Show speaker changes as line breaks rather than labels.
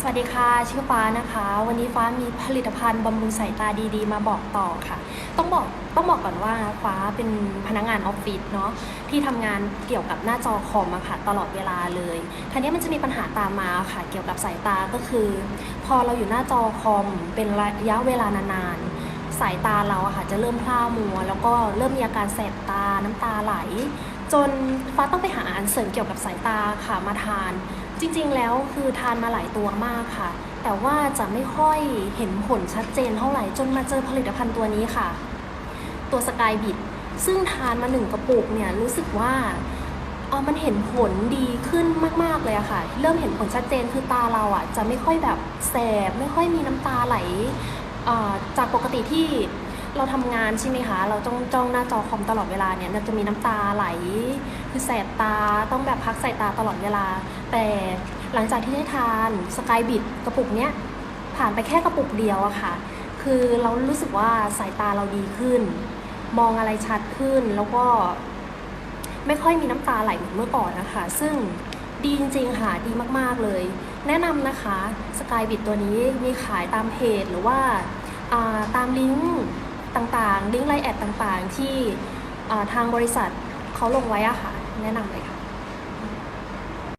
สวัสดีค่ะชื่อฟ้านะคะ วันนี้ฟ้ามีผลิตภัณฑ์บำรุงสายตาดีๆ มาบอกต่อค่ะ ต้องบอกต้องบอกก่อนว่าฟ้าเป็นพนักงานออฟฟิศเนาะที่ทำงานเกี่ยวกับหน้าจอคอมอะค่ะตลอดเวลาเลยทีนี้มันจะมีปัญหาตามมาค่ะ เกี่ยวกับสายตาก็คือ พอเราอยู่หน้าจอคอมเป็นระยะเวลานานๆสายตาเราอะค่ะจะเริ่มพร่ามัว แล้วก็เริ่มมีอาการแสบตาน้ำตาไหล จนฟ้าต้องไปหาอาหารเสริมเกี่ยวกับสายตาค่ะมาทาน จริงๆ แล้วคือทานมาหลายตัวมากค่ะ แต่ว่าจะไม่ค่อยเห็นผลชัดเจนเท่าไหร่จนมาเจอผลิตภัณฑ์ตัวนี้ค่ะ ตัวสกายบิดซึ่งทานมาหนึ่งกระปุกเนี่ยรู้สึกว่าเออมันเห็นผลดีขึ้นมาก ๆ เลยอะค่ะ เริ่มเห็นผลชัดเจนคือตาเราอะจะไม่ค่อยแบบแสบ ไม่ค่อยมีน้ำตาไหลจากปกติที่เราทำงานใช่ไหมคะ เราต้องจ้องหน้าจอคอมตลอดเวลาเนี่ยจะมีน้ำตาไหล คือแสบตาต้องแบบพักสายตาตลอดเวลา แต่หลังจากที่ได้ทานสกายบิดกระปุกเนี้ยผ่านไปแค่กระปุกเดียวอะค่ะ คือเรารู้สึกว่าสายตาเราดีขึ้น มองอะไรชัดขึ้นแล้วก็ ไม่ค่อยมีน้ำตาไหลเหมือนเมื่อก่อนนะคะ ซึ่งดีจริงๆค่ะดีมากๆเลย แนะนำนะคะสกายบิดตัวนี้มีขายตามเพจหรือว่าาตามลิงก์ต่างๆ ลิงก์ไลน์แอดต่างๆ ที่ทางบริษัทเขาลงไว้อะค่ะ แนะนำเลยค่ะ